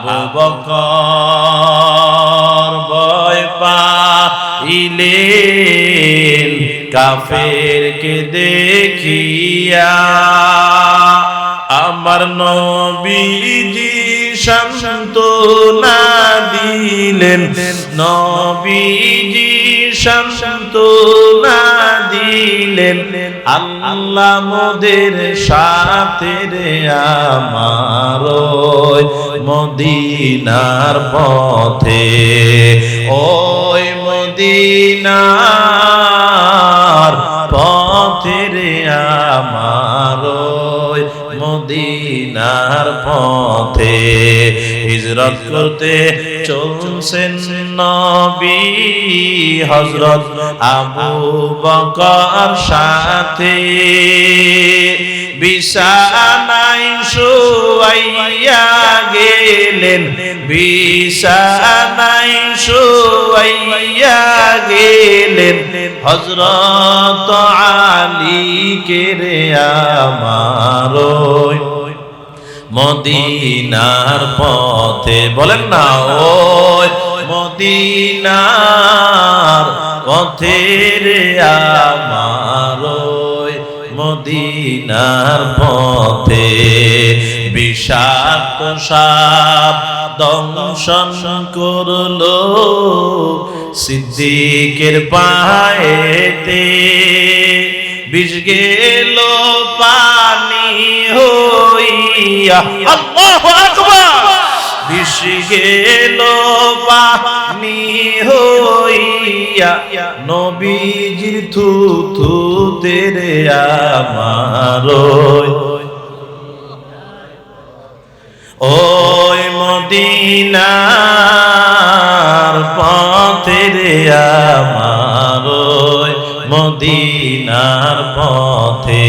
আবু বকর ভয় পাইলেন কাফেরকে দেখিয়া আমার নবীজি সান্তনা দিলেন। নবীজি সান্তনা দিলেন আল্লাহ মোদের সাথে রে আমার মদিনার পথে। ওই মদিনার পথে রে আমার মদিনার পথে হিজরত করতে চলছেন নবী হজরত আবু বকর সাথে। বিছানায় শুয়াইয়া গেলেন। বিছানায় শুয়াইয়া গেলেন হজরত আলী রে আমার মদিনার পথে। বলেন না, ওই মদিনার পথে রে আমার মদিনার পথে। বিষাক্ত সাপ দংশন করল। সিদ্দিকের পায়েতে বিষ গেল পানি হইয়া। বিষ গেল পানি হইয়া। নবীজির থু থু তেরে আমার ওই মদিনার পথে রে আমার মদিনার পথে।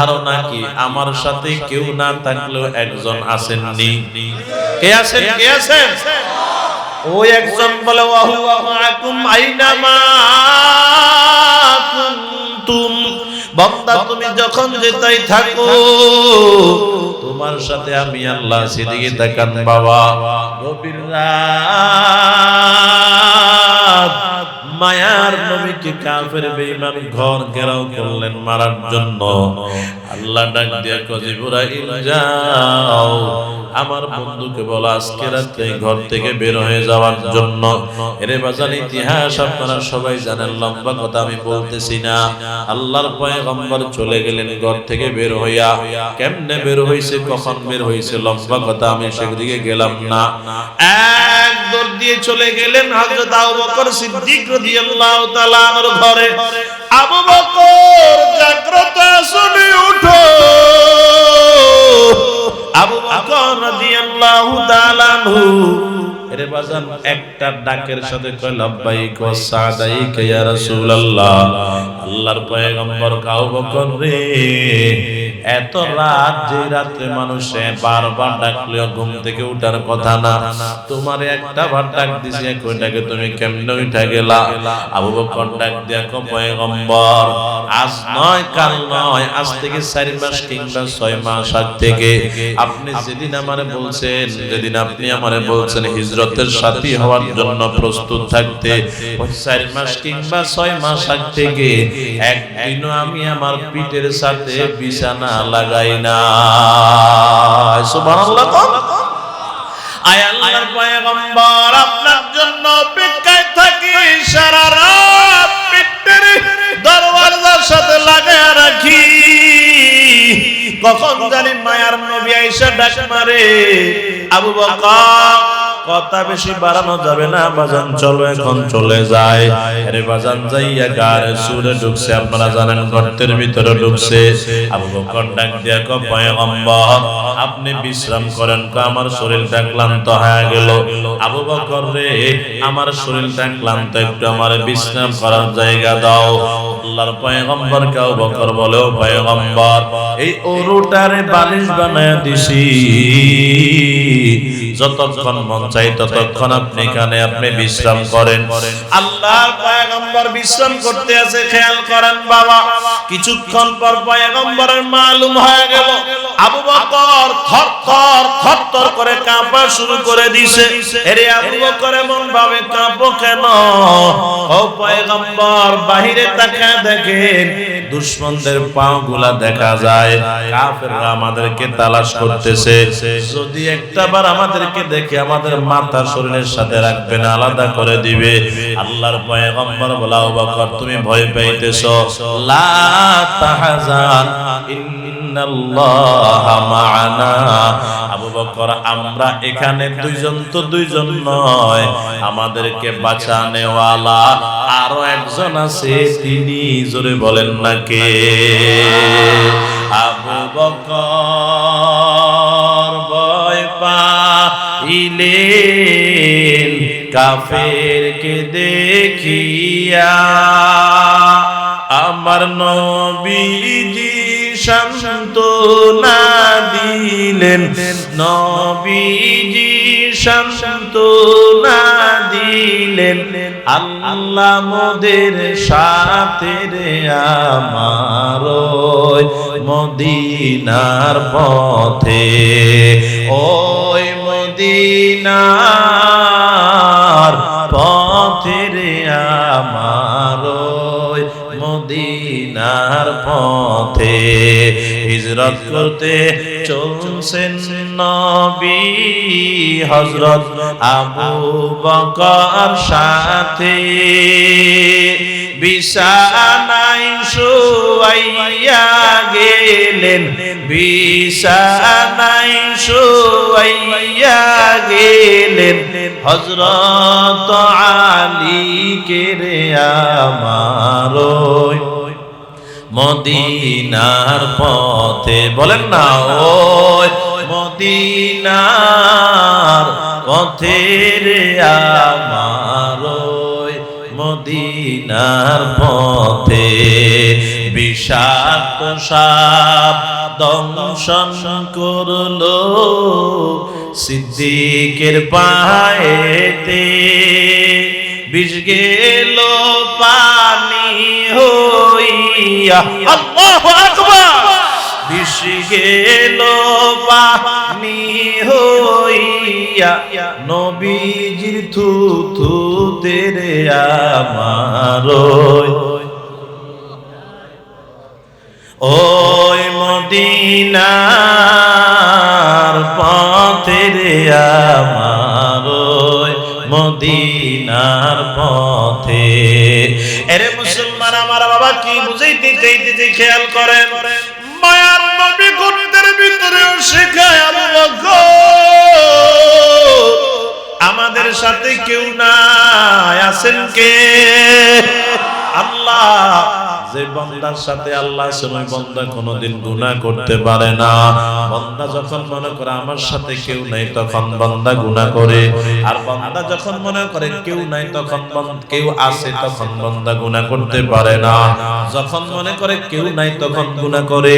ধারণা কি? আমার সাথে কেউ না থাকলেও একজন আসেননি। কে আছেন? কে আছেন? ওই একজন বলে তুমি যখন সাথে আমি বাবা। মায়ার নবীকে কাফের বেঈমান ঘর ঘেরাও করলেন মারার জন্য। আল্লাহ ডাক দিয়া কজিবুরাইল যাও। আমার বন্ধুকে বলো, আজকে রাতে ঘর থেকে বের হয়ে যাওয়ার জন্য। এরে বাজার ইতিহাস আপনারা সবাই জানেন, লম্বা কথা আমি বলতেছি না। আল্লাহর পয়গম্বর চলে গেলেন ঘর থেকে বের হইয়া। কেমনে বের হইছে, কখন বের হইছে, লম্বা কথা আমি সেদিকে গেলাম না। এক দৌড় দিয়ে চলে গেলেন হযরত আবু বকর সিদ্দিক রাদিয়াল্লাহু তাআলা আনহর ঘরে। আবু বকর, জাগ্রত উঠো। আবু বকর রাদিয়াল্লাহু তাআলা এরে বাজান, একটা ডাকের সাথে কয়, লাব্বাইক ওয়া সাদাইক ইয়া রাসূলুল্লাহ। আল্লাহর পয়গম্বর কাউ বকর রে? এত রাত যে রাতে মানুষে বারবার ডাকলেও ঘুম থেকে উঠার কথা না। তোমার একটা বার ডাক দিছি কইটাকে তুমি কেমনে উঠা গেলা? আবু বকর ডাক দিয়া কো পয়গম্বর, আজ নয়, কাল নয়, আজ থেকে চারি মাস কিংবা ছয় মাস আগ থেকে আপনি যেদিন আমারে বলছেন, যেদিন আপনি আমারে বলছেন হিজরতের সাথী হওয়ার জন্য প্রস্তুত থাকতে, ওই চার মাস কিংবা ছয় মাস আগ থেকে একদিনও আমি আমার পিঠের সাথে বিছানা লাগাই না। সুবহানাল্লাহ আয় আল্লাহর পয়গম্বর, আপনার জন্য অপেক্ষায় থাকি সারা রাত পিঠের দরওয়াজার সাথে লাগায় রাখি। কখন জানি মায়ার নবী আয়েশা ডাক মারে, আবু বকর কথা বেশি বাড়ানো যাবে না, বাজান চলো, এখন চলে যায়। আরে বাজান যাইয়া গার সুরে ঢুকছে, আপনারা জানেন গর্তের ভিতরে ঢুকছে। আবু বকর ডাক দিয়া কো, পয়গম্বর, আপনি বিশ্রাম করেন কো, আমার শরীরটা ক্লান্ত হয়ে গেল। আবু বকর রে, আমার শরীরটা ক্লান্ত, একটু আমার বিশ্রাম করার জায়গা দাও। আল্লাহর পয়গম্বর কে আবু বকর বলে, ও পয়গম্বর, এই ওরুটারে বালিশ বানায় দিছি। যতক্ষণ মন চাই ততক্ষণ আপনি এখানে আপনি বিশ্রাম করেন। আল্লাহর পয়গম্বর বিশ্রাম করতে আছে, খেয়াল করেন বাবা। কিছুক্ষণ পর পয়গম্বরের মালুম হয়ে গেল। আবু বকর থর থর থর থর করে কাঁপা শুরু করে দিছে। এরে আবু বকর এমন ভাবে কাঁপো কেন? ও পয়গম্বর, বাহিরে তাকায় দেখেন দুশ্মনদের পাও গুলা দেখা যায়। কাফেররা আমাদেরকে তালাশ করতেছে। যদি একটা বার আমাদেরকে দেখে আমাদের মাথা শরীরের সাথে রাখবে না, আলাদা করে দিবে। আল্লাহর পয়গম্বর বলা তুমি ভয় পাইতেছো? লা তাহাজান আবু বকর, আমরা এখানে দুইজন তো দুইজন নয়। আমাদেরকে বাঁচানেওয়ালা আরও একজন আছে, তিনি জোরে বলেন না কে আবু বকর ভয় পাইলেন, কাফেরকে দেখিয়া। আমার নবীজি শান্ত না দিলেন নবীজি, শান্ত না দিলেন আল্লাহ মোদের সাথে রে আমার মদিনার পথে। ওই মদিনার পথে রে আমার ওই মদিনার পথে হিজরত করতে চলছেন নবী হজরত আবু বকর সাথে। বিছানায় শুয়াইয়া গেলেন, বিছানায় শুয়াইয়া গেলেন। হজরত আলী কে রে আমার মদিনার পথে, বলেন না, ওই মদিনার পথে রে আমার মদিনার পথে বিষাক্ত সাপ দংশন করল সিদ্দিকের পায়েতে। বিষ গেল পানি হইয়া আল্লাহু আকবার। বিষ গেল পানি হইয়া নবীজির থু থু তেরে আমার ওই। মদিনার পথে রে আমার মদিনার পথে। এরে মুসলমান আমার বাবা, কি বুঝাইতে চাইতেছে খেয়াল করেন? মায়ার নবী গুণদের ভিতরেও শেখায় আমাদের সাথে কেউ নাই, আছেন কে? আল্লাহ যে বন্দার সাথে আল্লাহ সময় বন্দা কোনোদিন গুনাহ করতে পারে না। বন্দা যখন মনে করে আমার সাথে কেউ নাই, তখন বন্দা গুনাহ করে। আর বন্দা যখন মনে করে কেউ নাই, তখন কেউ আছে, তখন বন্দা গুনাহ করতে পারে না। যখন মনে করে কেউ নাই, তখন গুনাহ করে।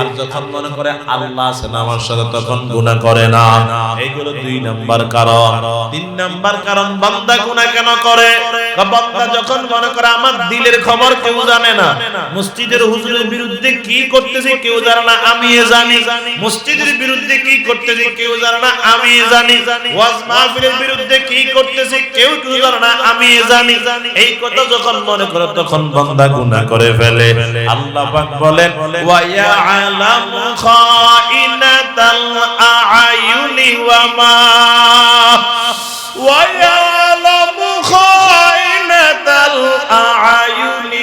আর যখন মনে করে আল্লাহ আছেন আমার সাথে, তখন গুনাহ করে না। এইগুলো দুই নাম্বার কারণ। তিন নাম্বার কারণ, বান্দা গুনাহ কেন করে? বান্দা যখন মনে করে আমার দিলের খবর কেউ জানে না মসজিদের হুজুরের বিরুদ্ধে কি করতেছে কেউ জানে না আমি জানি। মসজিদের বিরুদ্ধে কি করতেছে কেউ জানে না আমি জানি। ওয়াজ মাহফিলের বিরুদ্ধে কি করতেছে কেউ কেউ জানে না আমি জানি। এই কথা যখন মনে করে তখন বান্দা গুনাহ করে ফেলে। আল্লাহ পাক বলেন, ওয়া ইয়ালামু খাইনাতাল আ'য়ুনি ওয়া মা ওয়া ইয়ালামু খাইনাতাল আ'য়ুনি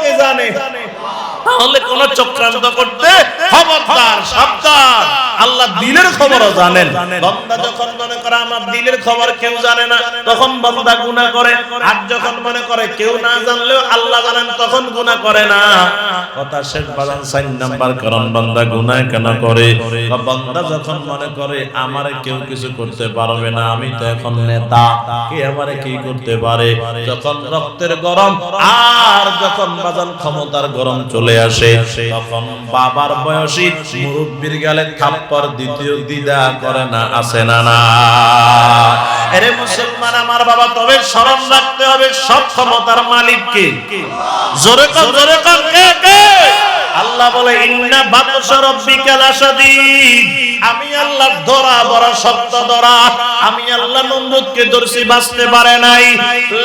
জানে তাহলে কোন চক্রান্ত করতে খবরদার সাবধান। আল্লাহ দিলের খবরও জানেন। বান্দা যখন মনে করে আমার দিলের খবর কেউ জানে না, তখন বান্দা গুনাহ করে। আর যখন মনে করে কেউ না জানলেও আল্লাহ জানেন, তখন গুনাহ করে না। কথা শেষ বাজান সাইন নাম্বার, কারণ বান্দা গুনাহ কেন করে? বান্দা যখন মনে করে, আমারে কেউ কিছু করতে পারবে না, আমি তো এখন নেতা, কে আমারে কি করতে পারে? যখন রক্তের গরম, আর যখন বাজান ক্ষমতার গরম চলে আসে, তখন বাবার বয়সী মুরব্বীর গেলে থাপ্পর দ্বিতীয় দিদা করে না আসে না না। এরে মুসলমান, আমার বাবা, তবে স্মরণ রাখতে হবে, সব ক্ষমতার মালিককে। জোরে কর জোরে কর, কে কে? আল্লাহ বলে, ইন্না বাতশা রাব্বিকা লাশাদীদ আমি আল্লাহ ধরা বড় শক্ত ধরা। আমি আল্লাহ নমরুদকে ধরছি, বাঁচতে পারে নাই।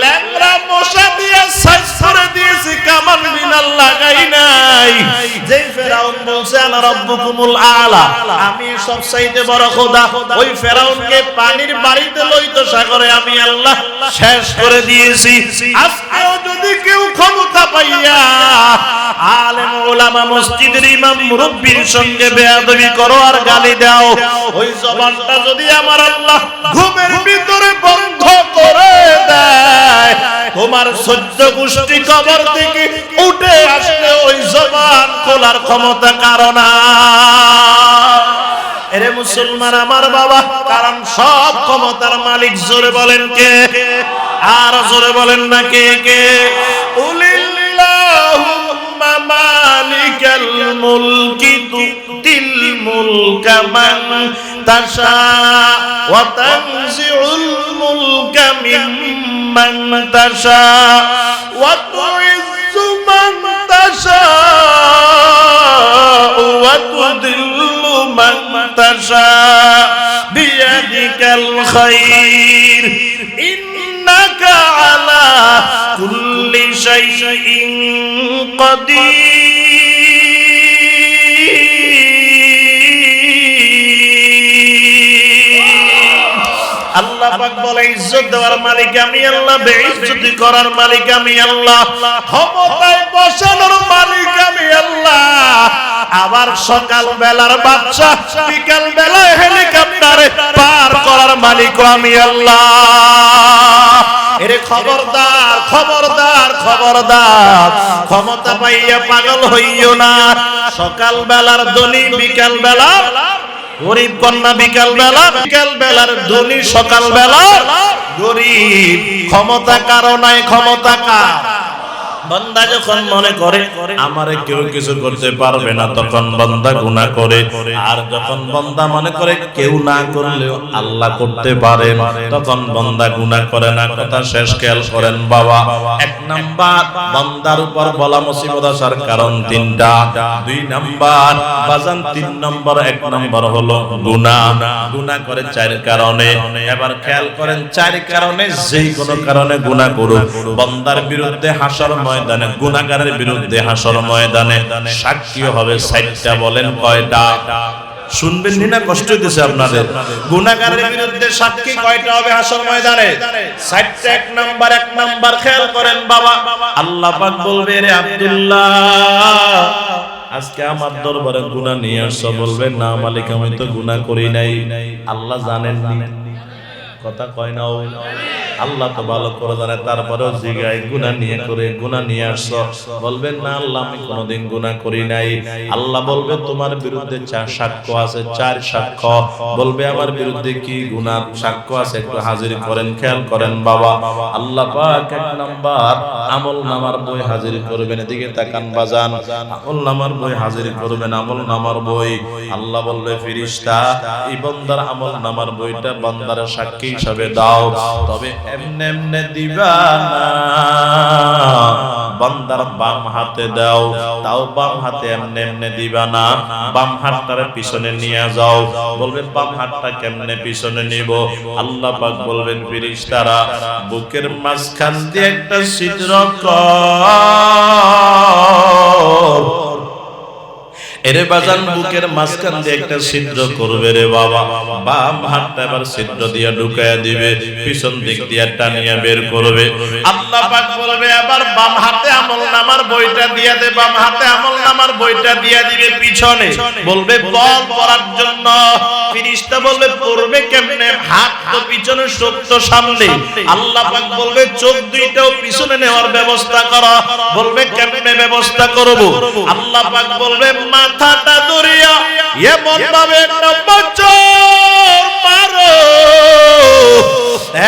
ল্যাংরা মশা দিয়ে সাইজ করে দিয়েছি কামান বিনাল লাগাই নাই। যেই ফেরাউন বলছে, আনা রাব্বুকুমুল আলা। আমি সব চাইতে বড় খোদা। ওই ফেরাউনকে পানির বাড়িতে লইতো সাগরে আমি আল্লাহ শেষ করে দিয়েছি। আজকেও যদি কেউ ক্ষমতা পাইয়া আলেম ওলামা মসজিদের ইমাম মুরব্বির সঙ্গে বেয়াদবি করো আর গালি দাও। ওই জবানটা যদি আমার আল্লাহ ঘুমের ভিতরে বন্ধ করে দেয়, তোমার সহ্য গোষ্ঠী কবর থেকে উঠে আসলে ওই জবান খোলার ক্ষমতা কারণ এরে মুসলমান আমার বাবা, কারণ সব ক্ষমতার মালিক জোরে বলেন কে? আর জোরে বলেন না কে কে? উলিল্লাহুম্মা মালিকাল মুলকি তুতিল মুলকা মান তাশা ওয়া তানজিউল মুলকা মিম্মান তাশা ওয়া তুইজ্জু মান তাশা ওয়া তুদিল্লু মান তাশা বিয়াদিকাল খায়র ইন্নাকা শাইইন কাদির। আল্লাহ পাক বলে দেওয়ার মালিক আমি আল্লাহ বেইজ্জতি করার মালিক আমি আল্লাহ, ক্ষমতায় বসানোর মালিক আমি আল্লাহ। আবার সকাল বেলার বাচ্চা বিকাল বেলায় হেলিকপ্টারে পার করার মালিক আমি আল্লাহ। এরে খবরদার খবরদার খবরদার। ক্ষমতা পাইয়া পাগল হইও না। সকাল বেলার দলি বিকাল বেলা গরিব কন্যা বিকাল বেলা বিকাল বেলার ধনী সকাল বেলা গরিব। ক্ষমতা কারও নাই, ক্ষমতা কার? বান্দা যখন মনে করে, আমারে কেউ কিছু করতে পারবে না, তখন বান্দা গুনাহ করে। আর যখন বান্দা মনে করে, কেউ না করলেও আল্লাহ করতে পারে, তখন বান্দা গুনাহ করে না। কথা শেষ, খেয়াল করেন বাবা। এক নাম্বার, বান্দার উপর বলা মুসিবত আসার কারণ তিনটা। দুই নাম্বার, বাজান তিন নম্বর, এক নম্বর হলো গুনাহ। গুনাহ করে চার কারণে। এবার খেয়াল করেন, চার কারণে যেই কোনো কারণে গুনাহ করুক। বান্দার বিরুদ্ধে হাসার ময়দানে গুনাহগারের বিরুদ্ধে হাসর ময়দানে সাক্ষী হবে সাইটটা বলেন কয়টা? শুনবেন না কষ্ট আপনাদের। গুনাহগারের বিরুদ্ধে সাক্ষী কয়টা হবে হাসর ময়দানে? এক নাম্বার এক নাম্বার, খেয়াল করেন বাবা। আল্লাহ পাক বলবে রে আব্দুল্লাহ, আজকে আমার দরবারে নিয়ে আসছো। বলবেন না মালিক, আমি তো গুনাহ করি নাই। আল্লাহ জানেন নি কথা কয় না ও আল্লাহ তো ভালো করে জানে, তারপরেও জিগায় গুনাহ নিয়ে করে গুনাহ নিয়ে আসছো। বলবেন, না আল্লাহ, আমি কোনোদিন গুনাহ করি নাই। আল্লাহ বলবে, তোমার বিরুদ্ধে চার সাক্ষ্য আছে, চার সাক্ষ্য। বলবে, আমার বিরুদ্ধে কি গুনাহ সাক্ষ্য আছে, একটু হাজির করেন, খেয়াল করেন বাবা। আল্লাহ পাক এক নাম্বার আমল নামার বই হাজির করবেন, এদিকে তাকান, বাজান। আমল নামার বই হাজির করবেন, আমল নামার বই। আল্লাহ বলবে ফিরিস্তা এই বান্দার আমল নামার বইটা বান্দার সাক্ষী হিসাবে দাও, তবে দিবা বান্দার বাম হাতে দাও, তাও বাম হাতে এমনে এমনে দিবা না। বাম হাতটারে পিছনে নিয়ে যাও। বলবে বাম হাতটা কেমনে পিছনে নিব? আল্লাহ পাক বলবেন, ফিরিস্তারা, বুকের মাঝখান দিয়ে একটা ছিদ্র কর। এরে বাজান বুকের মাঝখান দিয়ে একটা ছিদ্র করবে রে বাবা। হাতটা এবার ছিদ্র দিয়া ঢুকায়া দিবে, পিছন দিক দিয়া বের করবে। আল্লাহ পাক বলবে, আবার বাম হাতে আমল নামার বইটা দিয়া দে, বাম হাতে আমল নামার বইটা দিয়া দিবে পিছনে। বলবে, বল পড়ার জন্য। বলবে কেমনে? হাত তো পিছনে সামনে। আল্লাহ পাক বলবে, চোখ দুইটাও পিছনে নেওয়ার ব্যবস্থা করো। বলবে, কেমনে ব্যবস্থা করব? আল্লাহ পাক বলবে মাথাটা দরিয়া এমন ভাবে একটা বছর মারো।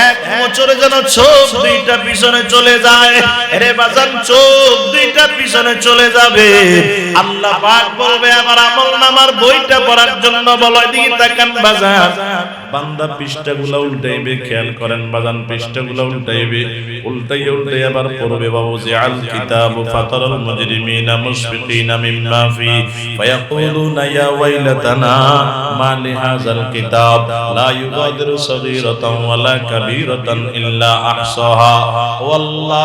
এক বছরে যেন চোখ দুইটা পিছনে চলে যায়। রে বাজান, চোখ দুইটা পিছনে চলে যাবে। আল্লাহ পাক বলবে, আমার আমল নামার বইটা পড়ার জন্য এদিকে তাকান বান্দা পৃষ্ঠাগুলো উল্টাইবে, খেয়াল করেন বাজান, পৃষ্ঠাগুলো উল্টাইবে। উল্টাই উল্টাই আবার পড়বে, বাবু যে আল কিতাব ফাতারাল মুজরিমিনা মুশফিকিনা মিম্মা ফি। فيقولون يا ويلتنا ما لهذا الكتاب لا يغادر صغيرة ولا كبيرة إلا أحصاها. والله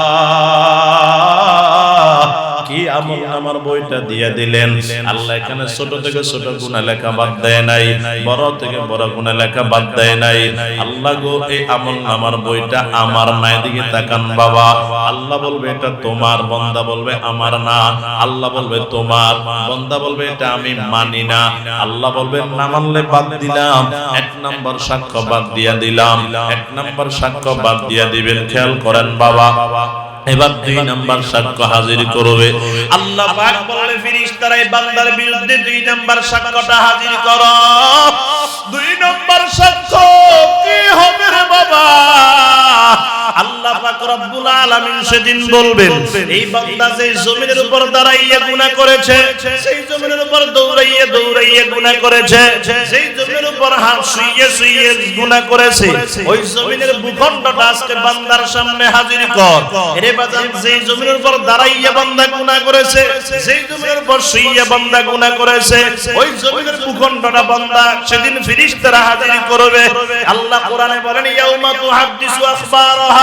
কি আমল আমার বইটা দিয়ে দিলেন? আল্লাহ এখানে ছোট থেকে ছোট গুণা লেখা বাদ দেয় নাই, বড় থেকে বড় গুণা লেখা বাদ দেয় নাই। আল্লাহ গো, এই আমল নামার বইটা আমার নাই দিকে তাকান বাবা। আল্লাহ বলবে, এটা তোমার, বন্দা বলবে, আমার না। আল্লাহ বলবে, তোমার। বন্দা বলবে, এটা আমি মানি না। আল্লাহ বলবে, না মানলে বাদ দিলাম। এক নম্বর সাক্ষ্য বাদ দিয়া দিলাম। এক নম্বর সাক্ষ্য বাদ দিয়া দিবেন। খেয়াল করেন বাবা। এবার দুই নাম্বার সাক্ষ্য হাজির করবে। আল্লাহ বলে ফেরেশতারা এই বান্দার বিরুদ্ধে দুই নাম্বার সাক্ষ্যটা হাজির কর। দুই নাম্বার সাক্ষ্য, কি হবে রে বাবা? আল্লাহ পাক রব্বুল আলামিন সেদিন বলবেন, এই বান্দা যে উপর দাঁড়াইয়া গুনাহ করেছে, সেই উপর দৌড়াইয়া দৌড়াইয়া গুনাহ করেছে সেই জমিনের উপর হাত শুইয়ে শুইয়ে গুনাহ করেছে, ওই জমিনের ভূখণ্ডটা আজকে বান্দার সামনে হাজির কর। এরে বাজান, যেই উপর দাঁড়াইয়া বান্দা গুনাহ করেছে সেই উপর শুইয়া বান্দা গুনাহ করেছে, ওই ভূখণ্ডটা বান্দা সেদিন হাজির করবে। আল্লাহ কোরআনে বলেন, ইয়াউমা তুহাদ্দিসু আখবারাহা।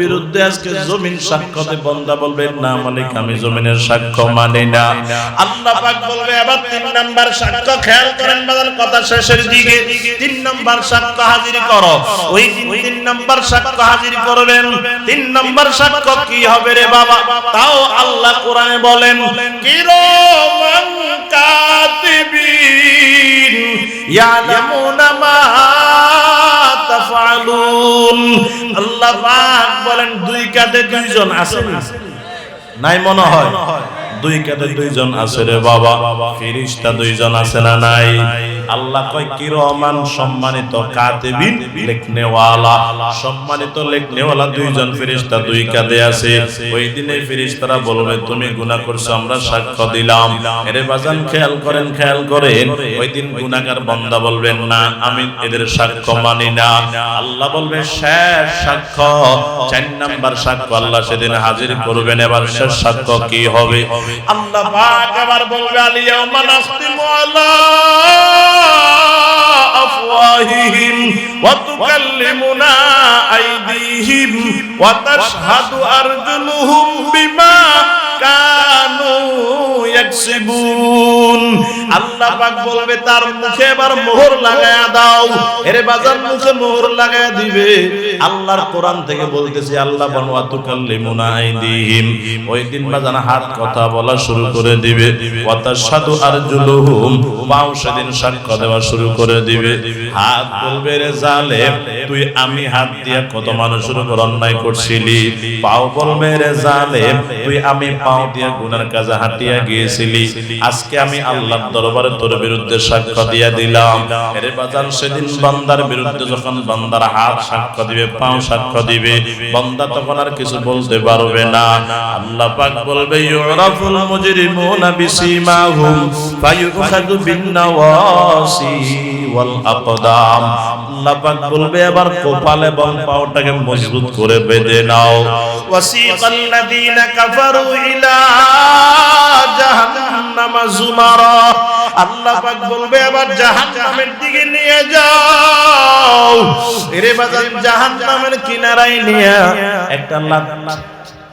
বিরুদ্ধে আজকে জমিন সাক্ষ্যতে বন্দা বলবে, না মালিক, আমি জমিনের সাক্ষ্য মানি না। আল্লাহ বলবে আবার তিন নাম্বার সাক্ষ্য খেয়াল করেন বাদাল কথা শেষের দিকে। তিন নাম্বার সাক্ষ্য হাজির করো। ওই তিন নাম্বার সাক্ষ্য হাজির করবেন। তিন নাম্বার সাক্ষ্য কি হবে রে বাবা? তাও আল্লাহ কোরআনে বলেন, কিরমান কাতিবিন ইয়ালামুনা মা তাফআলুন আল্লাহ পাক বলেন দুই কাঁধে দুইজন আছে? নাই মনে হয় দুই কাঁধে দুইজন আছে রে বাবা? ফেরেশতা দুইজন আছে না নাই? আল্লাহ কয় কি রহমান সম্মানিত কাতিবিন লেখনেওয়ালা। সম্মানিত লেখনেওয়ালা দুইজন ফেরেশতা দুই কাঁধে আছে। ওই দিনে ফেরেশতারা বলবে, তুমি গুনাহ করছ, আমরা সাক্ষ্য দিলাম। এরে বাজান, খেয়াল করেন খেয়াল করেন। ওই দিন গুনাহগার বান্দা বলবেন, না, আমি এদের সাক্ষ্য মানি না। আল্লাহ বলবে, শেষ সাক্ষ্য। চার নাম্বার সাক্ষ্য আল্লাহ সেদিন হাজির করবেন। এবার শেষ সাক্ষ্য কি হবে? আল্লাহ পাক এবার বলবে আলিয়াউমা নাখতিমু আলা আফওয়াহিহিম ওয়া তুকাল্লিমুনা আইদিহিম ওয়া তাশহাদু আরজুলুহুম বিমা কানু ইয়াকসিবুন। আল্লাহ পাক বলবে, তার মুখে এবার মোহর লাগায়া দাও, এরে বাজার মুখে মোহর লাগায়া দিবে। আল্লাহর কোরআন থেকে বলতেছে, আল্লাহ বনওয়া তুকাল্লিমুনা আইদিহিম। ওই দিন বাজান হাত কথা বলা শুরু করে দিবে। অর্থাৎ সাধু আর জুলুহুম পাও সেদিন সাক্ষ্য দেওয়া শুরু করে দিবে। হাত বলবে রে জালেম, তুই আমি হাত দিয়ে কত মানুষের উপর অন্যায় করছিলি? পাও বলবে রে জালেম, তুই আমি পাও দিয়ে গুনার কাজে হাঁটিয়া গিয়েছিলি। আজকে আমি আল্লাহর দরবারে তোর বিরুদ্ধে সাক্ষ্য দিয়া দিলাম। এর বাজার সেদিন বান্দার বিরুদ্ধে যখন বান্দার হাত সাক্ষ্য দিবে, পাও সাক্ষ্য দিবে, বান্দা তখন আর কিছু বলতে পারবে না। আল্লাহ পাক বলবে, ইউরাফুল মুজরিমুনা বিসিমাহুম ফায়ুখাযু বিন নাওয়াসি। ওয়াল আকদাম। আল্লাহ পাক বলবে এবার কপাল এবং পাওটাকে মজবুত করে বেঁধে নাও। ওয়াসিকাল লাযিনা কাফারু ইলা জাহান্নামা জুমারা। আল্লাহ পাক বলবে এবার জাহান্নামের দিকে নিয়ে যাও। এরে বাজার জাহান্নামের কিনারায় নিয়ে একটা লাঠি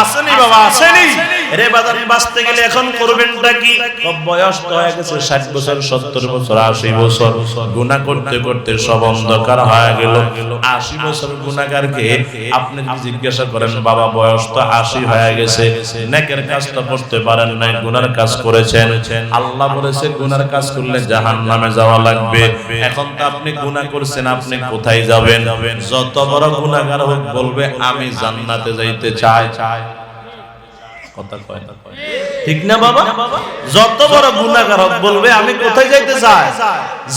আসেনি বাবা আসেনি। রে বাজার বাঁচতে গেলে এখন করবেনটা কি? বয়স তো হয়ে গেছে, ষাট বছর, সত্তর বছর, আশি বছর। গুণা করতে করতে সব অন্ধকার হয়ে গেল। আশি বছর গুণাগারকে আপনি জিজ্ঞাসা করেন, বাবা, বয়স তো আশি হয়ে গেছে। নেকের কাজ করতে পারেন নাই, গুনার কাজ করেছেন। আল্লাহ বলেছে, গুনার কাজ করলে জাহান নামে যাওয়া লাগবে। এখন তো আপনি গুনাহ করছেন, আপনি কোথায় যাবেন? যত বড় গুনাহগার হোক বলবে, আমি জান্নাতে যাইতে চাই চাই। কথা কয়। না ঠিক না বাবা? যত বড় গুনাহগার হোক বলবে, আমি কোথায় যাইতে চাই?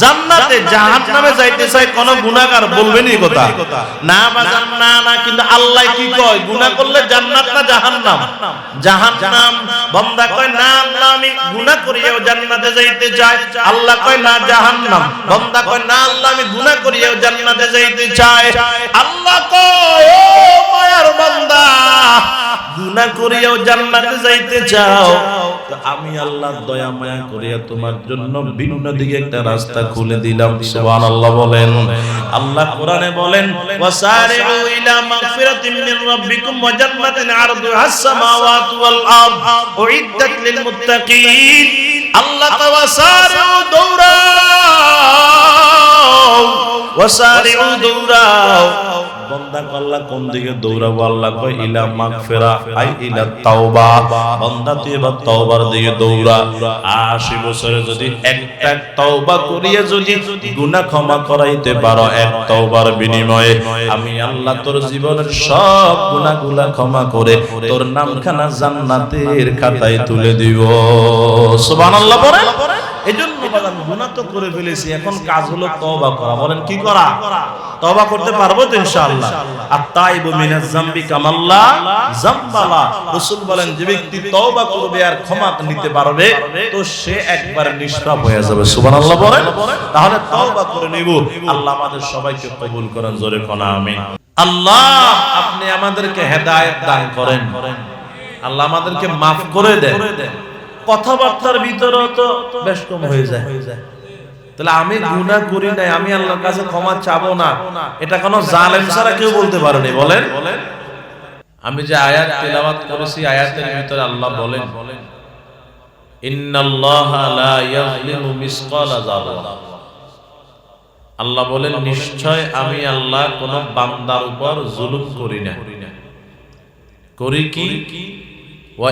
জান্নাতে জাহান নামে যাইতে চাই, কোন গুনাহগার বলবেন এই কথা? না বাজান না কিন্তু আল্লাহ কি কয়? গুনাহ করলে জান্নাত না জাহান্নাম? জাহান্নাম। বান্দা কয়, না আল্লাহ, আমি গুনাহ করিয়াও জান্নাতে যাইতে চাই। আল্লাহ কয়, না জাহান্নাম। বান্দা কয়, না আল্লাহ, আমি গুনাহ করিয়াও জান্নাতে যাইতে চাই। আল্লাহ কয়, ও মায়ার বান্দা গুনাহ করিয়াও জান্নাতে যাইতে চাও। তো আমি আল্লাহ দয়া মায়া করিয়া তোমার জন্য ভিন্ন দিকে একটা রাস্তা খুলে দিলাম। সুবহানাল্লাহ বলেন। আল্লাহ কোরআনে বলেন, ওয়াসারিউ ইলা মাগফিরাতিন মিন রাব্বিকুম ওয়া জান্নাতিন আরদুহাস সামাওয়াতু ওয়াল আরদ উইদ্দাত লিল মুত্তাকিন। আল্লাহ ওয়াসারিউ দৌড়াও ওয়াসারিউ দৌড়াও বন্দা আল্লাহ কোন দিকে দৌড়াবো? আল্লাহ কয়, ইলা মাগফিরা, আই ইলা তাওবা। বন্দা তুই এবার তওবার দিকে দৌড়া। 80 বছরে যদি একটা তওবা করিয়ে যদি গুনাহ ক্ষমা করাইতে পারো, এক তওবার বিনিময়ে আমি আল্লাহ তোর জীবনের সব গুনাহগুলা ক্ষমা করে তোর নামখানা জান্নাতের খাতায় তুলে দিব। সুবহানাল্লাহ পড়ে এজন্য তো করে ফেলেছি, এখন কাজ হলো তওবা করা। বলেন, কি করা? তওবা করতে পারব তো ইনশাআল্লাহ? আত-তাইবু মিনাজ যামবি কামাল্লা যামবালা রাসূল বলেন, যে ব্যক্তি তওবা করবে আর ক্ষমা নিতে পারবে, তো সে একবার নিষ্পাপ হয়ে যাবে। সুবহানাল্লাহ বলেন? তাহলে তওবা করে নিব। আল্লাহ আমাদের সবাইকে কবুল করেন, জোরে কোনা, আমিন। আল্লাহ, আপনি আমাদেরকে হেদায়েত দান করেন। আল্লাহ আমাদেরকে মাফ করে দেন। কথাবার্তার ভিতরেও তো বেশ কম হয়ে যায়। তাহলে আমি গুনাহ করি নাই, আমি আল্লাহর কাছে ক্ষমা চাবো না। এটা কোনো জালেম ছাড়া কেউ বলতে পারেনি, বলেন। আমি যে আয়াত তেলাওয়াত করেছি, আয়াতের ভিতরে আল্লাহ বলেন আল্লাহ বলেন, নিশ্চয় আমি আল্লাহ কোন বান্দার উপর জুলুম করি না। করি কি? ওয়া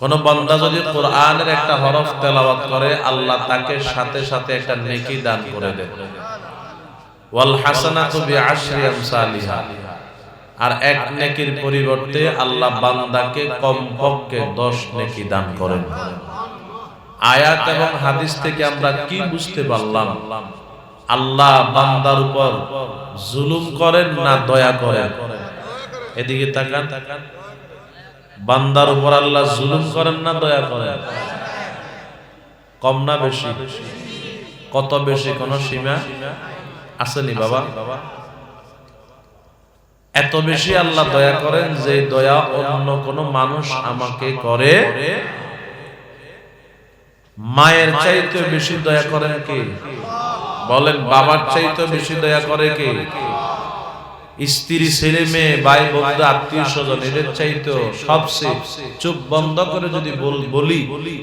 কোন বান্দা যদি কোরআনের একটা হরফ তেলাওয়াত করে, আল্লাহ তাকে সাথে সাথে একটা নেকি দান করে দেন ওয়াল হাসানাতু বিআশরি আমসালিহা। আর এক নেকির পরিবর্তে আল্লাহ বান্দাকে কমপক্ষে 10 নেকি দান করেন। আয়াত এবং হাদিস থেকে আমরা কি বুঝতে পারলাম? আল্লাহ বান্দার উপর জুলুম করেন না দয়া করেন? এদিকে তাকান। বান্দার উপর আল্লাহ জুলুম করেন না দয়া করেন? কম না বেশি? কত বেশি? কোন সীমা আসেনি বাবা। এত বেশি আল্লাহ দয়া করেন যে দয়া অন্য কোন মানুষ আমাকে করে। মায়ের চাইতে বেশি দয়া করেন কে? বলেন, বাবার চাইতে বেশি দয়া করে কে? স্ত্রী, ছেলে, মেয়ে, ভাই বন্ধু আত্মীয় স্বজন, এদের চাইতো সবচেয়ে চুপ বন্ধ করে যদি বলি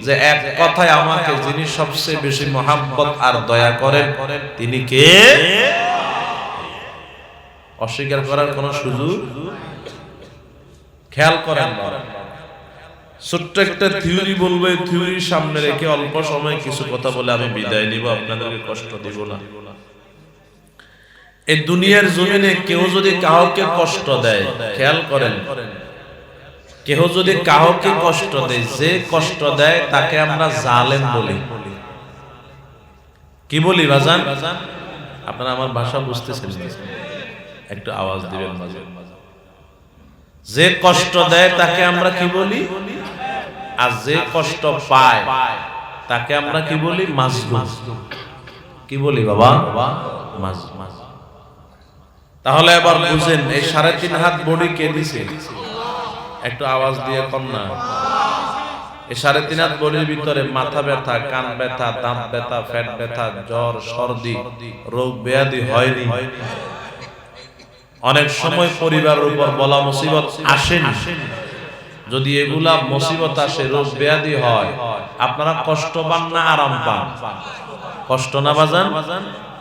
যে এক কথায় আমাকে যিনি সবচেয়ে বেশি মহাব্বত আর দয়া করেন, তিনি কে? অস্বীকার করার কোন সুযোগ? খেয়াল করেন ছোট্ট একটা থিওরি বলব থিওরির সামনে রেখে অল্প সময় কিছু কথা বলে আমি বিদায় নিব, আপনাদেরকে কষ্ট দিব না। এই দুনিয়ার জমিনে কেউ যদি কাউকে কষ্ট দেয়, খেয়াল করেন। কেউ যদি কাউকে কষ্ট দেয়, যে কষ্ট দেয়, তাকে আমরা জালেম বলি। কি বলি, বাজান? আপনারা আমার ভাষা বুঝতেছেন একটু আওয়াজ দিবেন মাঝে। যে কষ্ট দেয়, তাকে আমরা কি বলি? আর যে কষ্ট পায়, তাকে আমরা কি বলি? মাজলুম। কি বলি, বাবা? মাজলুম। তাহলে এবার বুঝেন, এই সাড়ে তিন হাত বডি কে দিছে? একটু আওয়াজ দিয়ে কম না। সাড়ে তিন হাত বডির ভিতরে মাথা ব্যথা, কান ব্যথা, দাঁত ব্যথা পেট ব্যথা, জ্বর, সর্দি, রোগ ব্যাধি হয়নি। অনেক সময় পরিবারের উপর বলা মুসিবত যদি এগুলা মুসিবত আসে, রোগ ব্যাধি হয়, আপনারা কষ্ট পান না আরাম পান? কষ্ট না বাজান?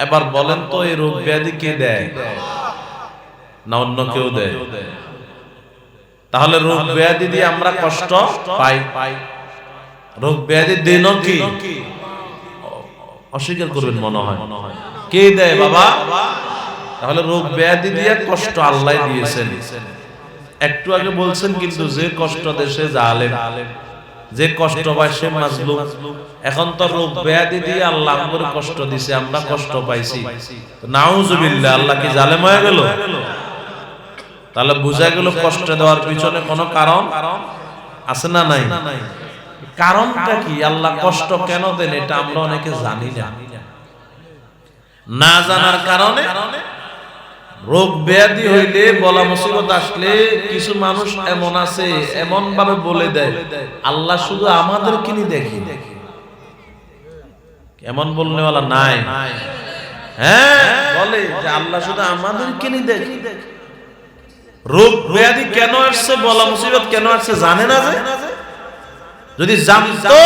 এবার বলেন তো এই রোগ ব্যাধি কে দেয়? না অন্য কেউ দেয়। তাহলে রোগ ব্যাধি দিয়ে আমরা কষ্ট পাই। রোগ ব্যাধি দিন কি? অস্বীকার করবেন মনে হয়। কে দেয় বাবা? তাহলে রোগ ব্যাধি দিয়ে কষ্ট আল্লাহ দিয়েছেন। একটু আগে বলছেন কিন্তু যে কষ্ট দেশে জালেম। যে কষ্ট পায় সে মাজলুম। এখন তো রোগ ব্যাধি দিয়ে আল্লাহ করে কষ্ট দিছে আমরা কষ্ট পাইছি। নাউজুবিল্লাহ আল্লাহ কি জালেম হয়ে গেল। তাহলে বোঝা গেল কষ্ট দেওয়ার পিছনে কোনো কারণ আছে না নাই? কারণটা কি? আল্লাহ কষ্ট কেন দেন এটা আমরা অনেকে জানি না। না জানার কারণে রোগ ব্যাধি হইলে, বলা মুসিবত আসলে কিছু মানুষ এমন আছে এমন ভাবে বলে দেয়, আল্লাহ শুধু আমাদের কিনি দেখি। এমন বলনেওয়ালা? নাই। হ্যাঁ বলে যে আল্লাহ শুধু আমাদের কিনি দেখি। রোগ ব্যাধি কেন আসছে, বলা মুসিবত কেন আসছে জানে না যে? যদি জানতো,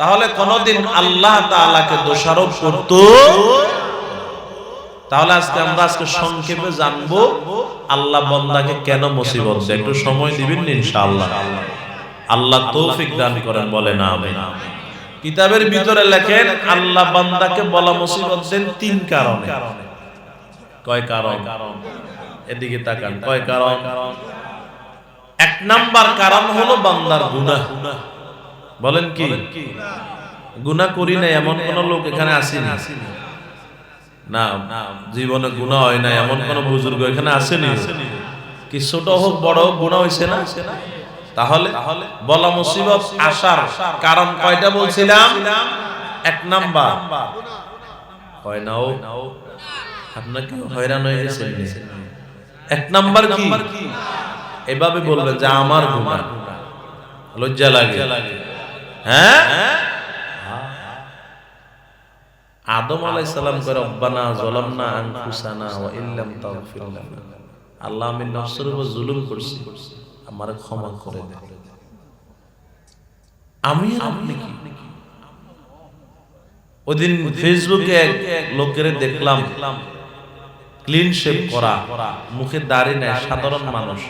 তাহলে কোনদিন আল্লাহ তাআলাকে দোষারোপ করতো। তাহলে আজকে আমরা আজকে সংক্ষেপে জানব, আল্লাহ বন্দাকে কেন মুসিবত দেয়? একটু সময় দিবেন ইনশাআল্লাহ? আল্লাহ তৌফিক দান করেন বলে না আমিন। কিতাবের ভিতরে লেখেন, আল্লাহ বান্দাকে বলা মুসিবত দেন তিন কারণে। কয় কারণ? এদিকে তাকান। কয় কারণ? এক নাম্বার কারণ হলো বান্দার গুনাহ। বলেন কি? গুনাহ করি না এমন কোন লোক এখানে আসেনি। না জীবনে গুনাহ হয় না এমন কোন বুজুর্গ এখানে আসেনি। কি ছোট হোক বড় হোক গুনাহ হইছে না? তাহলে বলা মুসিবত আসার কারণ কয়টা বলছিলাম? এক নাম্বার। হয় না ও? আপনাকে হয়রান হয়ে গেছে এক নাম্বার কি? এভাবে বলবেন যে আমার গুনাহ লজ্জা লাগে। হ্যাঁ? আদম আলাইহিস সালাম করে রব্বানা যালামনা আনফুসানা ওয়া ইল্লাম তাগফির লানা। আল্লাহ আমি নফসের উপর জুলুম করছি। আমার ক্ষমা করে দে। আমি আপনি কি? ওদিন ফেসবুকে এক লোকের দেখলাম। ক্লিন শেপ করা মুখে দাড়ি নাই সাধারণ মানুষ।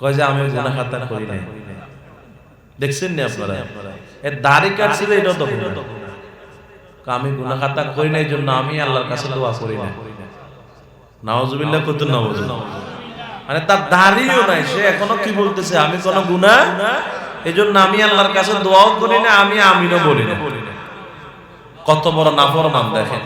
কয় যে আমি গুনাহ খাতা করি নাই। দেখছেন নি আপনারা? এর দাড়ি কাটছিল, এটাও তো আমি গুনাহ খাতা করি নাই জন্য আমি আল্লাহর কাছে দোয়া করি না। নাওজুবিল্লাহ কত নাওজুবিল্লাহ মানে তার দাড়িও নাই, সে এখনও কি বলতেছে? আমি কোনো গুনাহ? এই জন্য আমি আল্লাহর কাছে দোয়াও করি না, আমি আমিনও বলি না। কত বড় নাফরমান দেখেন।